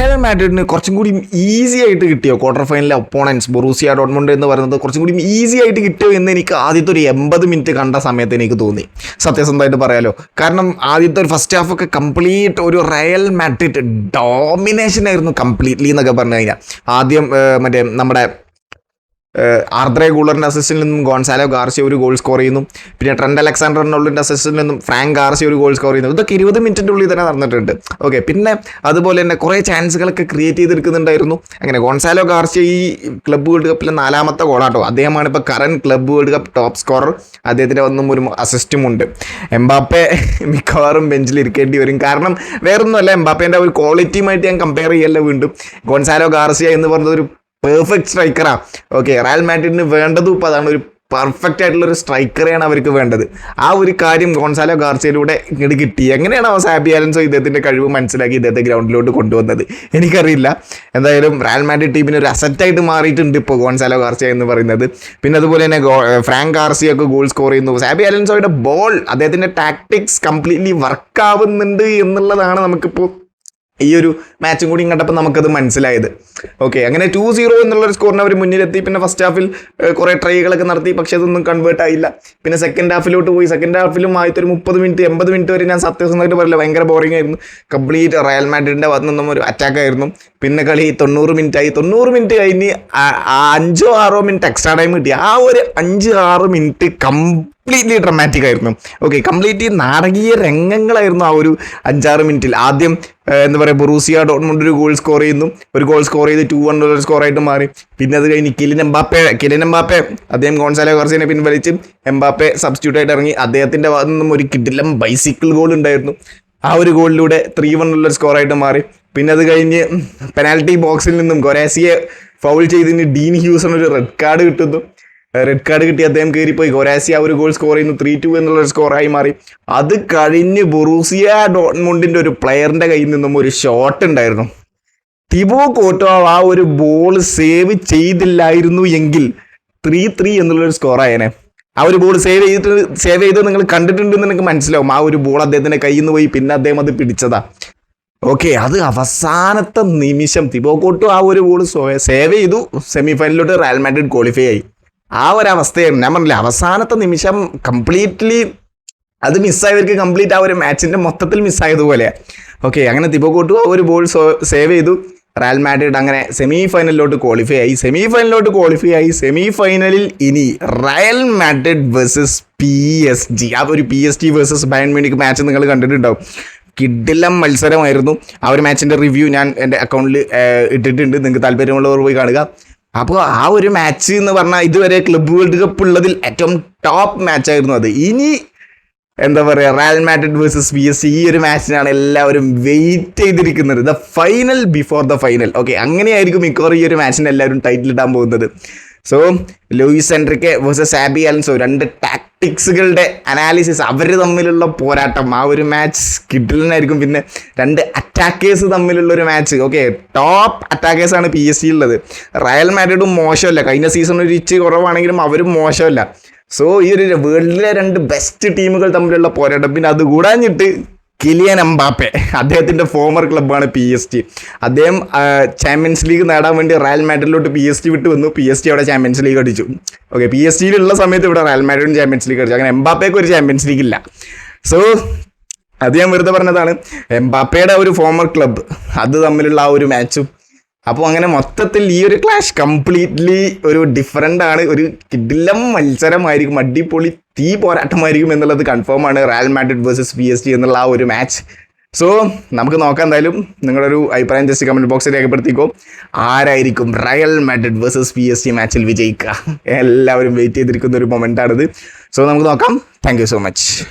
Real മാഡ്രിഡിന് കുറച്ചും കൂടി easy ആയിട്ട് കിട്ടിയോ? ക്വാർട്ടർ ഫൈനലിലെ ഒപ്പോണൻസ് ബൊറൂസിയ ഡോട്ട്മുണ്ട് എന്ന് പറയുന്നത് കുറച്ചും കൂടി ഈസി ആയിട്ട് കിട്ടിയോ എന്ന് എനിക്ക് ആദ്യത്തെ ഒരു എൺപത് മിനിറ്റ് കണ്ട സമയത്ത് എനിക്ക് തോന്നി. സത്യസന്ധമായിട്ട് പറയാലോ. കാരണം ആദ്യത്തെ ഒരു ഫസ്റ്റ് ഹാഫ് ഒക്കെ കംപ്ലീറ്റ് ഒരു റയൽ മാഡ്രിഡ് ഡോമിനേഷൻ ആയിരുന്നു കംപ്ലീറ്റ്ലി എന്നൊക്കെ പറഞ്ഞു കഴിഞ്ഞാൽ. ആദ്യം മറ്റേ നമ്മുടെ ആർദ്രെ ഗൂളറിന്റെ അസിസ്റ്റിൽ നിന്നും ഗോൺസാലോ ഗാർസിയ ഒരു ഗോൾ സ്കോർ ചെയ്യുന്നു. പിന്നെ ട്രെൻഡ് അലക്സാണ്ടർ നോളിന്റെ അസിസ്റ്റിൽ നിന്നും ഫ്രാങ്ക് ഗാർസിയ ഒരു ഗോൾ സ്കോർ ചെയ്യുന്നു. ഇതൊക്കെ ഇരുപത് മിനിറ്റിന്റെ ഉള്ളിൽ തന്നെ നടന്നിട്ടുണ്ട്. ഓക്കെ പിന്നെ അതുപോലെ തന്നെ കുറേ ചാൻസുകളൊക്കെ ക്രിയേറ്റ് ചെയ്തെടുക്കുന്നുണ്ടായിരുന്നു. അങ്ങനെ ഗോൺസാലോ ഗാർസിയ ഈ ക്ലബ്ബ് വേൾഡ് കപ്പിലെ നാലാമത്തെ ഗോളാട്ടോ അദ്ദേഹമാണ് ഇപ്പോൾ current club world cup top scorer അദ്ദേഹത്തിന്റെ ഒന്നും ഒരു അസിസ്റ്റും ഉണ്ട്. എംബാപ്പെ മിക്കവാറും ബെഞ്ചിൽ ഇരിക്കേണ്ടി വരും. കാരണം വേറൊന്നുമല്ല എംബാപ്പേന്റെ ഒരു ക്വാളിറ്റിയുമായിട്ട് ഞാൻ കമ്പയർ ചെയ്യല്ല വീണ്ടും. ഗോൺസാലോ ഗാർസിയ എന്ന് ഒരു പെർഫെക്റ്റ് സ്ട്രൈക്കറാ ഓക്കെ റയൽ മാഡ്രിഡിന് വേണ്ടതും ഇപ്പോൾ അതാണ് ഒരു പെർഫെക്റ്റ് ആയിട്ടുള്ള ഒരു സ്ട്രൈക്കറെയാണ് അവർക്ക് വേണ്ടത്. ആ ഒരു കാര്യം ഗോൺസാലോ ഗാർസിയയിലൂടെ ഇങ്ങോട്ട് കിട്ടി. എങ്ങനെയാണ് അവ സാബി ആലൻസോ ഇദ്ദേഹത്തിന്റെ കഴിവ് മനസ്സിലാക്കി ഇദ്ദേഹത്തെ ഗ്രൗണ്ടിലോട്ട് കൊണ്ടുവന്നത്? എനിക്കറിയില്ല. എന്തായാലും റയൽ മാഡ്രിഡ് ടീമിന് ഒരു അസറ്റായിട്ട് മാറിയിട്ടുണ്ട് ഇപ്പോൾ ഗോൺസാലോ ഗാർസിയ എന്ന് പറയുന്നത്. പിന്നെ അതുപോലെ തന്നെ ഫ്രാങ്ക് ഗാർസിയൊക്കെ ഗോൾ സ്കോർ ചെയ്യുന്നു. സാബി ആലൻസോയുടെ ബോൾ അദ്ദേഹത്തിന്റെ ടാക്ടിക്സ് കംപ്ലീറ്റ്ലി വർക്ക് ആവുന്നുണ്ട് എന്നുള്ളതാണ് നമുക്കിപ്പോൾ ഈ ഒരു മാച്ചും കൂടി കണ്ടപ്പോൾ നമുക്കത് മനസ്സിലായത്. ഓക്കെ അങ്ങനെ ടു സീറോ എന്നുള്ളൊരു സ്കോറിന് അവർ മുന്നിലെത്തി. പിന്നെ ഫസ്റ്റ് ഹാഫിൽ കുറേ ട്രൈകളൊക്കെ നടത്തി. പക്ഷേ അതൊന്നും കൺവേർട്ട് ആയില്ല. പിന്നെ സെക്കൻഡ് ഹാഫിലോട്ട് പോയി. സെക്കൻഡ് ഹാഫിലും ആദ്യത്തെ ഒരു മുപ്പത് മിനിറ്റ് എൺപത് മിനിറ്റ് വരെ ഞാൻ സത്യസന്ധമായിട്ട് പറയില്ല ഭയങ്കര ബോറിംഗ് ആയിരുന്നു. കംപ്ലീറ്റ് റയൽ മാഡ്രിഡിന്റെ ഭാഗത്തു നിന്നും ഒരു അറ്റാക്ക് ആയിരുന്നു. പിന്നെ കളി തൊണ്ണൂറ് മിനിറ്റ് ആയി തൊണ്ണൂറ് മിനിറ്റ് കഴിഞ്ഞ് അഞ്ചോ ആറോ മിനിറ്റ് എക്സ്ട്രാ ടൈം കിട്ടി. ആ ഒരു അഞ്ച് ആറ് മിനിറ്റ് കംപ്ലീറ്റ്ലി ഡ്രമാറ്റിക് ആയിരുന്നു. ഓക്കെ കംപ്ലീറ്റ്ലി നാടകീയ രംഗങ്ങളായിരുന്നു ആ ഒരു അഞ്ചാറ് മിനിറ്റിൽ. ആദ്യം എന്താ പറയുക ബൊറൂസിയ ഡോട്ട്മുണ്ട് ഒരു ഗോൾ സ്കോർ ചെയ്യുന്നു. ഒരു ഗോൾ സ്കോർ ചെയ്ത് ടു വൺ ഒരു സ്കോർ ആയിട്ട് മാറി. പിന്നെ അത് കഴിഞ്ഞ് കിലിൻ എംബാപ്പെ കിലിൻ എംബാപ്പെ അദ്ദേഹം ഗോൺസാലോ കുറച്ചതിനെ പിൻവലിച്ച് എംബാപ്പെ സബ്സ്റ്റിറ്റ്യൂട്ട് ആയിട്ട് ഇറങ്ങി. അദ്ദേഹത്തിന്റെ ഭാഗത്തു നിന്നും ഒരു കിഡിലം ബൈസിക്കിൾ ഗോൾ ഉണ്ടായിരുന്നു. ആ ഒരു ഗോളിലൂടെ ത്രീ വൺ ഉള്ള സ്കോറായിട്ട് മാറി. പിന്നെ അത് കഴിഞ്ഞ് പെനാൽറ്റി ബോക്സിൽ നിന്നും ഗൊരാസിയെ ഫൗൾ ചെയ്തിന് ഡീൻ ഹ്യൂസൺ ഒരു റെഡ് കാർഡ് കിട്ടുന്നു. റെഡ് കാർഡ് കിട്ടി അദ്ദേഹം കയറിപ്പോയി. ഗൊരാസി ഒരു ഗോൾ സ്കോർ ചെയ്യുന്നു. ത്രീ ടു എന്നുള്ള സ്കോറായി മാറി. അത് കഴിഞ്ഞ് ബൊറൂസിയ ഡോൺമുണ്ടിന്റെ ഒരു പ്ലെയറിന്റെ കയ്യിൽ നിന്നും ഒരു ഷോട്ട് ഉണ്ടായിരുന്നു. തിബോ കോട്ടോ ആ ഒരു ബോൾ സേവ് ചെയ്തില്ലായിരുന്നു എങ്കിൽ ത്രീ ത്രീ എന്നുള്ളൊരു സ്കോർ ആയേനെ. ആ ഒരു ബോൾ സേവ് ചെയ്തിട്ട് സേവ് ചെയ്ത് നിങ്ങൾ കണ്ടിട്ടുണ്ടെന്ന് നിങ്ങൾക്ക് മനസ്സിലാവും. ആ ഒരു ബോൾ അദ്ദേഹത്തിന്റെ കയ്യിൽ നിന്ന് പോയി പിന്നെ അദ്ദേഹം അത് പിടിച്ചതാ. ഓക്കെ അത് അവസാനത്തെ നിമിഷം തിബോക്കോട്ടു ആ ഒരു ബോൾ സേവ് ചെയ്തു. സെമി ഫൈനലിലോട്ട് റയൽ മാഡ്രിഡ് ക്വാളിഫൈ ആയി. ആ ഒരു അവസ്ഥയായിരുന്നു. ഞാൻ പറഞ്ഞില്ല അവസാനത്തെ നിമിഷം കംപ്ലീറ്റ്ലി അത് മിസ്സായവർക്ക് കംപ്ലീറ്റ് ആ ഒരു മാച്ചിന്റെ മൊത്തത്തിൽ മിസ്സായതുപോലെ ഓക്കെ അങ്ങനെ തിബോക്കോട്ടു ആ ഒരു ബോൾ സേവ് ചെയ്തു. റയൽ മാഡ്രിഡ് അങ്ങനെ സെമി ഫൈനലിലോട്ട് ക്വാളിഫൈ ആയി. സെമി ഫൈനലിലോട്ട് ക്വാളിഫൈ ആയി. സെമി ഫൈനലിൽ ഇനി Real Madrid versus P S G ആ ഒരു P S G versus Bayern Munich match നിങ്ങൾ കണ്ടിട്ടുണ്ടാവും. കിഡിലം മത്സരമായിരുന്നു. ആ ഒരു മാച്ചിന്റെ റിവ്യൂ ഞാൻ എന്റെ അക്കൗണ്ടിൽ ഇട്ടിട്ടുണ്ട്. നിങ്ങൾക്ക് താല്പര്യമുള്ളവർ പോയി കാണുക. അപ്പോൾ ആ ഒരു മാച്ച് എന്ന് പറഞ്ഞാൽ ഇതുവരെ ക്ലബ് വേൾഡ് കപ്പ് ഉള്ളതിൽ ഏറ്റവും ടോപ്പ് മാച്ചായിരുന്നു അത്. ഇനി എന്താ പറയുക Real Madrid versus B S ഈ ഒരു മാച്ചിനാണ് എല്ലാവരും വെയിറ്റ് ചെയ്തിരിക്കുന്നത്. The final before the final okay അങ്ങനെയായിരിക്കും മിക്കവാറും ഈ ഒരു മാച്ചിന് എല്ലാവരും ടൈറ്റിൽ ഇടാൻ പോകുന്നത്. സോ ലൂയിസ് എൻട്രിക്ക് വേഴ്സസ് ആബി അലൻസോ രണ്ട് ടാക്ടിക്സുകളുടെ അനാലിസിസ് അവർ തമ്മിലുള്ള പോരാട്ടം. ആ ഒരു മാച്ച് കിഡിലിനായിരിക്കും പിന്നെ രണ്ട് അറ്റാക്കേഴ്സ് തമ്മിലുള്ള ഒരു മാച്ച് ഓക്കെ ടോപ്പ് അറ്റാക്കേഴ്സ് ആണ് പി എസ് സി ഉള്ളത്. റയൽ മാഡ്രിഡും മോശമല്ല. കഴിഞ്ഞ സീസൺ ഒരു ഇച്ച് കുറവാണെങ്കിലും അവരും മോശമല്ല. സോ ഈ ഒരു വേൾഡിലെ രണ്ട് ബെസ്റ്റ് ടീമുകൾ തമ്മിലുള്ള പോരാട്ടം. പിന്നെ അത് കൂടാഞ്ഞിട്ട് കിലിയൻ എംബാപ്പെ അദ്ദേഹത്തിന്റെ ഫോമർ ക്ലബ്ബാണ് പി എസ് ടി അദ്ദേഹം ചാമ്പ്യൻസ് ലീഗ് നേടാൻ വേണ്ടി റയൽ മാഡ്രിഡിലോട്ട് പി എസ് ടി വിട്ട് വന്നു. പി എസ് ടി അവിടെ ചാമ്പ്യൻസ് ലീഗ് അടിച്ചു. ഓക്കെ പി എസ് ടിയിലുള്ള സമയത്ത് ഇവിടെ റയൽ മാഡ്രിഡും ചാമ്പ്യൻസ് ലീഗ് അടിച്ചു. അങ്ങനെ എംബാപ്പയ്ക്ക് ഒരു ചാമ്പ്യൻസ് ലീഗ് ഇല്ല. സോ അത് ഞാൻ വെറുതെ പറഞ്ഞതാണ്. എംബാപ്പയുടെ ഒരു ഫോമർ ക്ലബ്ബ് അത് തമ്മിലുള്ള ആ ഒരു മാച്ചും അപ്പോൾ അങ്ങനെ മൊത്തത്തിൽ ഈ ഒരു ക്ലാഷ് കംപ്ലീറ്റ്ലി ഒരു ഡിഫറെന്റ് ആണ്. ഒരു കിഡിലം മത്സരമായിരിക്കും. അടിപൊളി തീ പോരാട്ടമായിരിക്കും എന്നുള്ളത് കൺഫേം ആണ്. Real Madrid versus P S T എന്നുള്ള ആ ഒരു മാച്ച് സോ നമുക്ക് നോക്കാം എന്തായാലും. നിങ്ങളുടെ ഒരു അഭിപ്രായം ജസ്റ്റ് കമന്റ് ബോക്സിൽ രേഖപ്പെടുത്തിക്കോ. ആരായിരിക്കും Real Madrid versus P S T മാച്ചിൽ വിജയിക്കുക? എല്ലാവരും വെയിറ്റ് ചെയ്തിരിക്കുന്ന ഒരു മൊമെന്റ് ആണിത്. സോ നമുക്ക് നോക്കാം. Thank so much